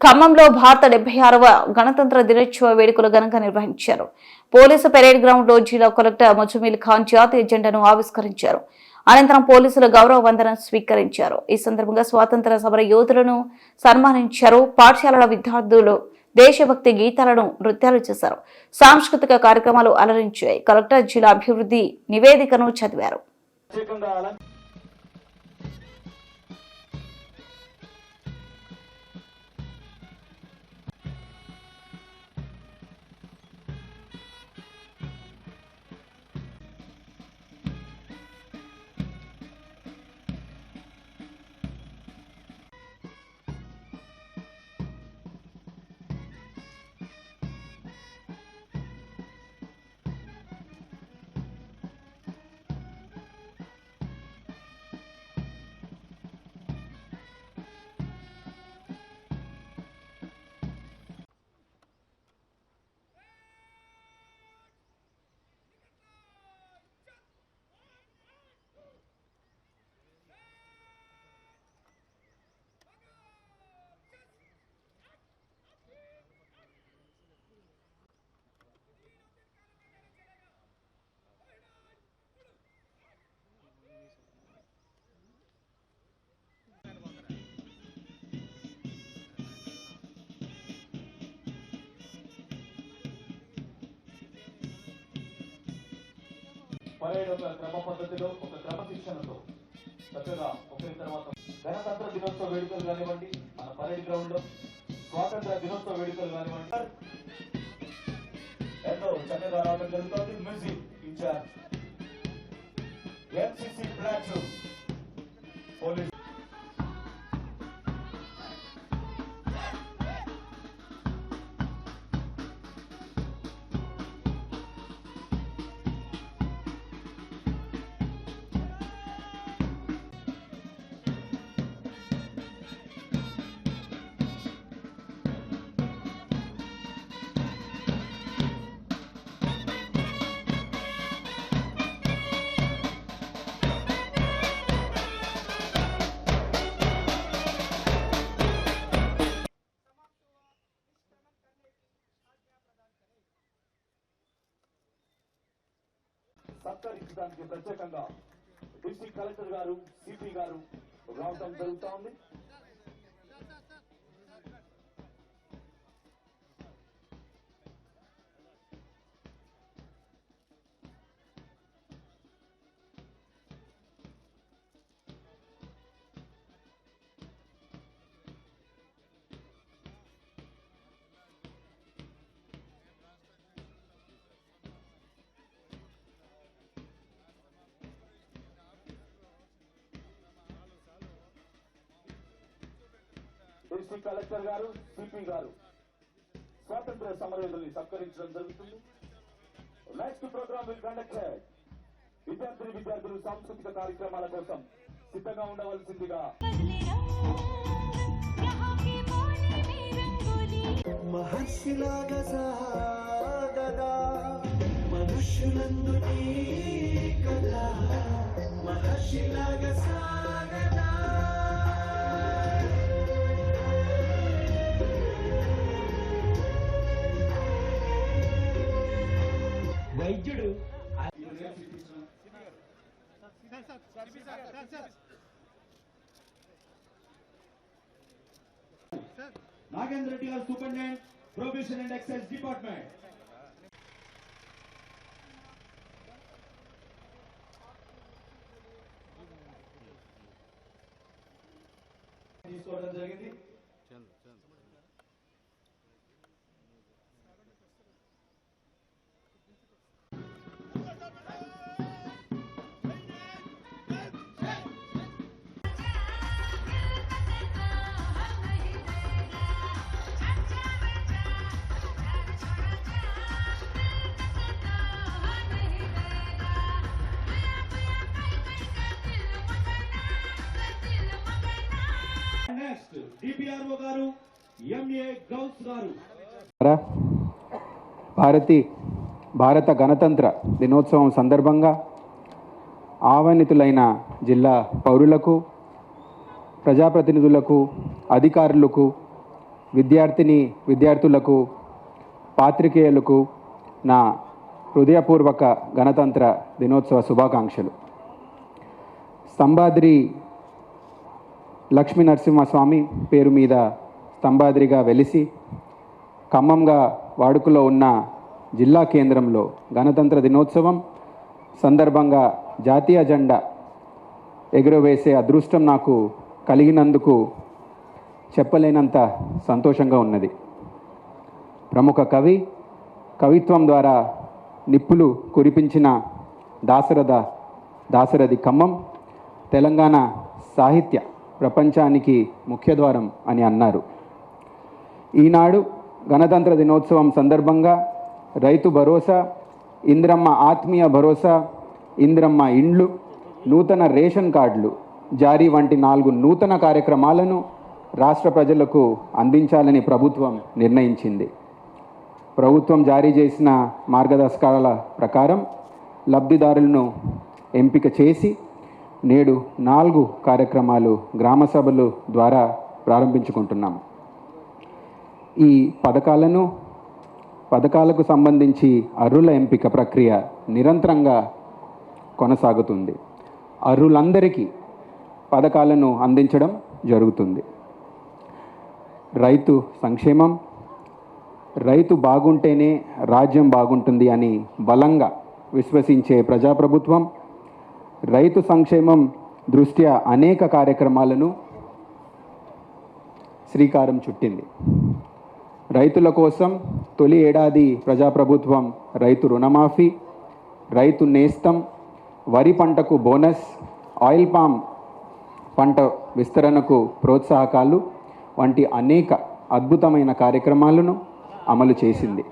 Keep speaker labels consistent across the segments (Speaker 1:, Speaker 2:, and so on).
Speaker 1: ఖమ్మంలో భారత డెబ్బై ఆరవ గణతంత్ర దినోత్సవ వేడుకలు ఘనంగా నిర్వహించారు. పోలీసు పెరేడ్ గ్రౌండ్లో జిల్లా కలెక్టర్ ముజమిల్ ఖాన్ జాతీయ జెండాను ఆవిష్కరించారు. అనంతరం పోలీసులు గౌరవ వందనం స్వీకరించారు. ఈ సందర్భంగా స్వాతంత్ర సమర యోధులను సన్మానించారు. పాఠశాలల విద్యార్థులు దేశభక్తి గీతాలను నృత్యాలు చేశారు. సాంస్కృతిక కార్యక్రమాలు అలరించాయి. కలెక్టర్ జిల్లా అభివృద్ధి నివేదికను చదివారు.
Speaker 2: పరేడ్ ఒక క్రమ పద్ధతిలో ఒక క్రమశిక్షణతో చక్కగా ఒకరి తర్వాత గణతంత్ర దినోత్సవ వేడుకలు కానివ్వండి మన పరేడ్ గ్రౌండ్లో స్వాతంత్ర దినోత్సవ వేడుకలు కానివ్వండి. ఎంతో చక్కగా రావడం జరుగుతుంది. Music incharge. MCC flags police సత్కరించడానికి ప్రత్యేకంగా డిస్టిక్ కలెక్టర్ గారు సిపి గారు రావటం జరుగుతా ఉంది. డిస్టిక్ కలెక్టర్ గారు సిపి గారు స్వాతంత్ర సమరయోధుల్ని సత్కరించడం జరుగుతుంది. నెక్స్ట్ ప్రోగ్రామ్ విల్ కండక్ట్ విద్యార్థులు విద్యార్థులు సాంస్కృతిక కార్యక్రమాల కోసం సిద్ధంగా ఉండవలసిందిగా
Speaker 3: మహర్షిలాగా సాగదా మనుష్యులందు కదా మహర్షిలాగా సాగదా వైద్యుడు నాగేంద్ర రెడ్డి గారు superintendent probation and excise department తీసుకోవడం జరిగింది next DPRO garu MA Gouse garu.
Speaker 4: Bharati భారత గణతంత్ర దినోత్సవం సందర్భంగా ఆహ్వానితులైన జిల్లా పౌరులకు ప్రజాప్రతినిధులకు అధికారులకు విద్యార్థిని విద్యార్థులకు పాత్రికేయులకు నా హృదయపూర్వక గణతంత్ర దినోత్సవ శుభాకాంక్షలు. స్తంభాద్రి లక్ష్మీ నరసింహస్వామి పేరు మీద స్తంభాద్రిగా వెలిసి ఖమ్మంగా వాడుకలో ఉన్న జిల్లా కేంద్రంలో గణతంత్ర దినోత్సవం సందర్భంగా జాతీయ జెండా ఎగురవేసే అదృష్టం నాకు కలిగినందుకు చెప్పలేనంత సంతోషంగా ఉన్నది. ప్రముఖ కవి కవిత్వం ద్వారా నిప్పులు కురిపించిన దాశరథ దాశరథి ఖమ్మం తెలంగాణ సాహిత్య ప్రపంచానికి ముఖ్యద్వారం అని అన్నారు. ఈనాడు గణతంత్ర దినోత్సవం సందర్భంగా రైతు భరోసా ఇంద్రమ్మ ఆత్మీయ భరోసా ఇంద్రమ్మ ఇండ్లు నూతన రేషన్ కార్డులు జారీ వంటి నాలుగు నూతన కార్యక్రమాలను రాష్ట్ర ప్రజలకు అందించాలని ప్రభుత్వం నిర్ణయించింది. ప్రభుత్వం జారీ చేసిన మార్గదర్శకాల ప్రకారం లబ్ధిదారులను ఎంపిక చేసి నేడు నాలుగు కార్యక్రమాలు గ్రామ సభలు ద్వారా ప్రారంభించుకుంటున్నాం. ఈ పథకాలను పథకాలకు సంబంధించి అర్హుల ఎంపిక ప్రక్రియ నిరంతరంగా కొనసాగుతుంది. అర్హులందరికీ పథకాలను అందించడం జరుగుతుంది. రైతు సంక్షేమం రైతు బాగుంటేనే రాజ్యం బాగుంటుంది అని బలంగా విశ్వసించే ప్రజాప్రభుత్వం రైతు సంక్షేమం దృష్ట్యా అనేక కార్యక్రమాలను శ్రీకారం చుట్టింది. రైతుల కోసం తొలి ఏడాది ప్రజాప్రభుత్వం రైతు రుణమాఫీ రైతు నేస్తం వరి పంటకు బోనస్ ఆయిల్ పామ్ పంట విస్తరణకు ప్రోత్సాహకాలు వంటి అనేక అద్భుతమైన కార్యక్రమాలను అమలు చేసింది.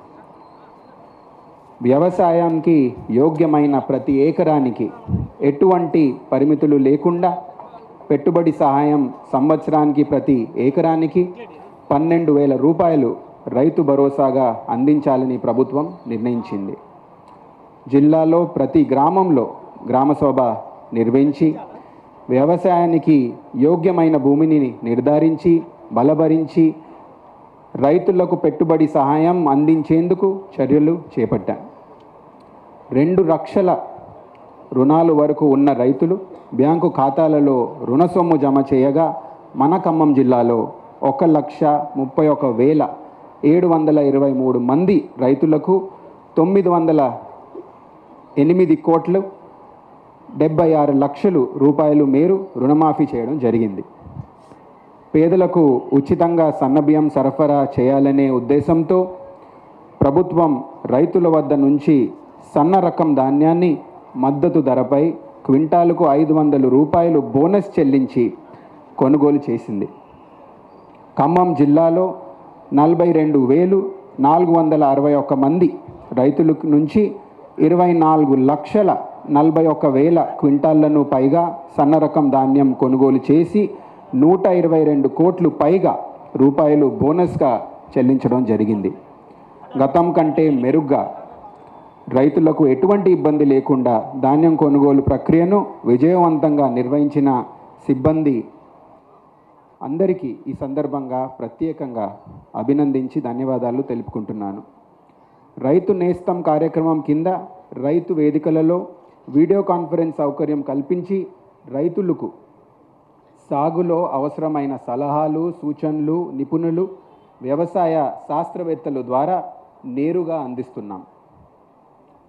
Speaker 4: వ్యవసాయానికి యోగ్యమైన ప్రతి ఏకరానికి ఎటువంటి పరిమితులు లేకుండా పెట్టుబడి సహాయం సంవత్సరానికి ప్రతి ఏకరానికి పన్నెండు వేల రూపాయలు రైతు భరోసాగా అందించాలని ప్రభుత్వం నిర్ణయించింది. జిల్లాలో ప్రతి గ్రామంలో గ్రామసభ నిర్వహించి వ్యవసాయానికి యోగ్యమైన భూమిని నిర్ధారించి బలపరించి రైతులకు పెట్టుబడి సహాయం అందించేందుకు చర్యలు చేపట్టాం. రెండు లక్షల రుణాలు వరకు ఉన్న రైతులు బ్యాంకు ఖాతాలలో రుణ సొమ్ము జమ చేయగా మన ఖమ్మం జిల్లాలో ఒక లక్ష ముప్పై ఒక వేల ఏడు వందల ఇరవై మూడు మంది రైతులకు తొమ్మిది వందల ఎనిమిది కోట్లు డెబ్బై ఆరు లక్షలు రూపాయలు మేరు రుణమాఫీ చేయడం జరిగింది. పేదలకు ఉచితంగా సన్నబియ్యం సరఫరా చేయాలనే ఉద్దేశంతో ప్రభుత్వం రైతుల వద్ద నుంచి సన్న రకం ధాన్యాన్ని మద్దతు ధరపై క్వింటాలకు ఐదు వందల రూపాయలు బోనస్ చెల్లించి కొనుగోలు చేసింది. ఖమ్మం జిల్లాలో నలభై రెండు వేలు నాలుగు వందల అరవై ఒక్క మంది రైతుల నుంచి ఇరవై నాలుగు లక్షల నలభై ఒక్క వేల క్వింటాళ్ళను పైగా సన్న రకం ధాన్యం కొనుగోలు చేసి నూట ఇరవై రెండు కోట్లు పైగా రూపాయలు బోనస్గా చెల్లించడం జరిగింది. గతం కంటే మెరుగ్గా రైతులకు ఎటువంటి ఇబ్బంది లేకుండా ధాన్యం కొనుగోలు ప్రక్రియను విజయవంతంగా నిర్వహించిన సిబ్బంది అందరికీ ఈ సందర్భంగా ప్రత్యేకంగా అభినందించి ధన్యవాదాలు తెలుపుకుంటున్నాను. రైతు నేస్తం కార్యక్రమం కింద రైతు వేదికలలో వీడియో కాన్ఫరెన్స్ సౌకర్యం కల్పించి రైతులకు సాగులో అవసరమైన సలహాలు సూచనలు నిపుణులు వ్యవసాయ శాస్త్రవేత్తలు ద్వారా నేరుగా అందిస్తున్నాం.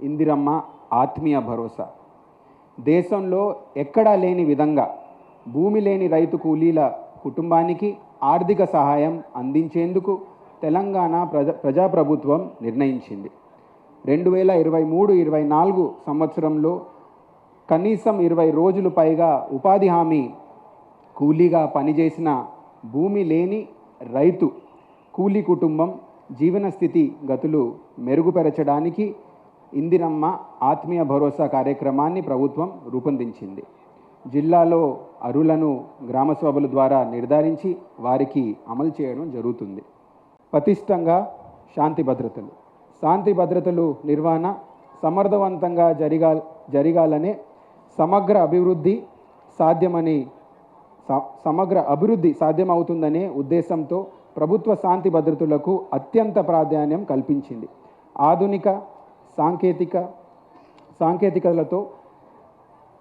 Speaker 4: ఇందిరమ్మ ఆత్మీయ భరోసా. దేశంలో ఎక్కడా లేని విధంగా భూమి లేని రైతు కూలీల కుటుంబానికి ఆర్థిక సహాయం అందించేందుకు తెలంగాణ ప్రజా ప్రజాప్రభుత్వం నిర్ణయించింది. రెండు వేల ఇరవై మూడు ఇరవై నాలుగు సంవత్సరంలో కనీసం ఇరవై రోజులు పైగా ఉపాధి హామీ కూలీగా పనిచేసిన భూమి లేని రైతు కూలీ కుటుంబం జీవన స్థితి గతులు మెరుగుపరచడానికి ఇందిరమ్మ ఆత్మీయ భరోసా కార్యక్రమాన్ని ప్రభుత్వం రూపొందించింది. జిల్లాలో అరులను గ్రామ సభల ద్వారా నిర్ధారించి వారికి అమలు చేయడం జరుగుతుంది. పటిష్టంగా శాంతి భద్రతలు. శాంతి భద్రతలు నిర్వహణ సమర్థవంతంగా జరిగా జరగాలనే సమగ్ర అభివృద్ధి సాధ్యమని సమగ్ర అభివృద్ధి సాధ్యమవుతుందనే ఉద్దేశంతో ప్రభుత్వ శాంతి భద్రతలకు అత్యంత ప్రాధాన్యం కల్పించింది. ఆధునిక సాంకేతిక సాంకేతికతలతో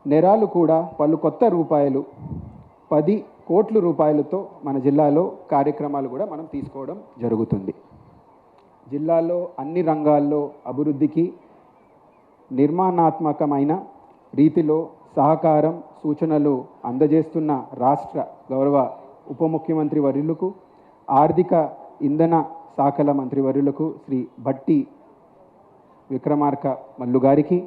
Speaker 4: నేరాలు కూడా పలు కొత్త రూపాయలు పది కోట్ల రూపాయలతో మన జిల్లాలో కార్యక్రమాలు కూడా మనం తీసుకోవడం జరుగుతుంది. జిల్లాలో అన్ని రంగాల్లో అభివృద్ధికి నిర్మాణాత్మకమైన రీతిలో సహకారం సూచనలు అందజేస్తున్న రాష్ట్ర గౌరవ ఉప ముఖ్యమంత్రి వర్యులకు ఆర్థిక ఇంధన శాఖల మంత్రివర్యులకు శ్రీ భట్టి విక్రమార్క మల్లు గారికి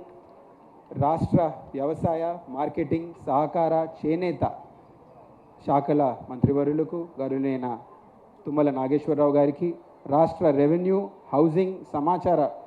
Speaker 4: రాష్ట్ర వ్యవసాయ మార్కెటింగ్ సహకార చేనేత శాఖల మంత్రివర్యులకు గరులైన తుమ్మల నాగేశ్వరరావు గారికి రాష్ట్ర రెవెన్యూ హౌసింగ్ సమాచార